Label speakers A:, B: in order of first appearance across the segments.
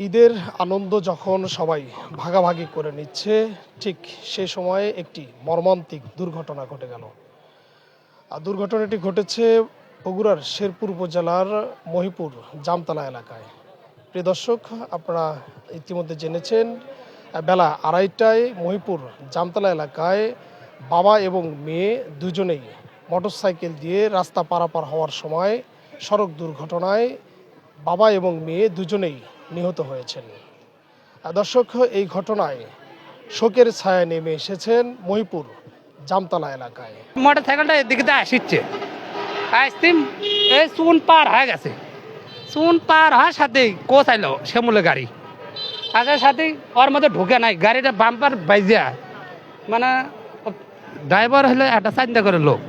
A: ঈদের আনন্দ যখন সবাই ভাগাভাগি করে নিচ্ছে, ঠিক সে সময়ে একটি মর্মান্তিক দুর্ঘটনা ঘটে গেল। আর দুর্ঘটনাটি ঘটেছে বগুড়ার শেরপুর উপজেলার মহিপুর জামতলা এলাকায়। প্রিয় দর্শক, আপনারা ইতিমধ্যে জেনেছেন, বেলা আড়াইটায় মহিপুর জামতলা এলাকায় বাবা এবং মেয়ে দুজনেই মোটরসাইকেল দিয়ে রাস্তা পারাপার হওয়ার সময় সড়ক দুর্ঘটনায় বাবা এবং মেয়ে দুজনেই নিহত হয়েছেন। দর্শক, এই ঘটনায় শোকের ছায়া নেমে এসেছেন মহিপুর জামতলা এলাকায়।
B: মোটর সাইকেলটা এদিকে আসছে আসতে এই চুন পার হয়ে গেছে। চুন পার হওয়ার সাথেই কোথাইলো শ্যামুলে গাড়ি। আসার সাথেই ওর মধ্যে ঢুকে নাই, গাড়িটা বাম্পার বাইজা মানে ড্রাইভার হলে একটা চিন্তা করে লোক।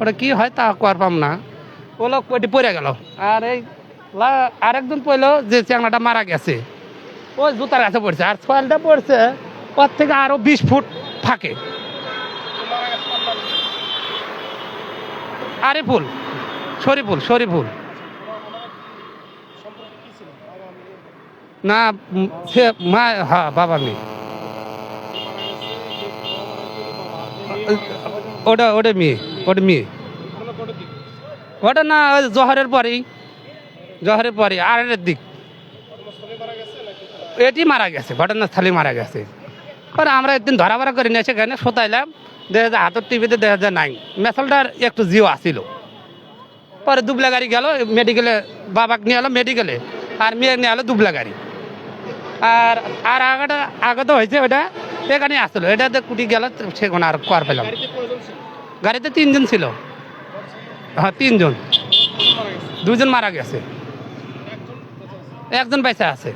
B: ওটা কি হয় তা কর পাম না। ও লোক ওইটি পড়ে গেল। আর এই আরেকজন পড়ল যে চ্যাংলাটা মারা গেছে। ওই জুতার কাছে পড়ছে, আর সয়েলটা পড়ছে, ওর থেকে আরও বিশ ফুট ফাঁকে। আরিফুল, শরীফুল শরীফুল। না সে মা হ্যাঁ বাবা মেয়ে। ওটা ওটা মেয়ে ওটা মেয়ে। ওটা না জহরের পরেই। জহরের পরে আড়াইটের দিক। এটি মারা গেছে ঘটনাস্থলে মারা গেছে। পরে আমরা একদিন ধরা ধরা করে নিয়ে সেখানে শোতাইলাম দেখা যায় হাতের টিভিতে দেখা যায় নাই। মেশালটার একটু জিও আসিল। পরে দুবলা গাড়ি গেল মেডিকেলে বাবাকে নিয়ে এলো মেডিকেলে আর মেয়ে নিয়ে এলো দুবলা গাড়ি। আর আর আগেটা আগে তো হয়েছে ওটা এখানে আসলো। এটাতে কুটি গেল সেখানে আর কর পেলাম গাড়িতে তিনজন ছিল। হ্যাঁ তিনজন। দুজন মারা গেছে। একজন পয়সা আছে।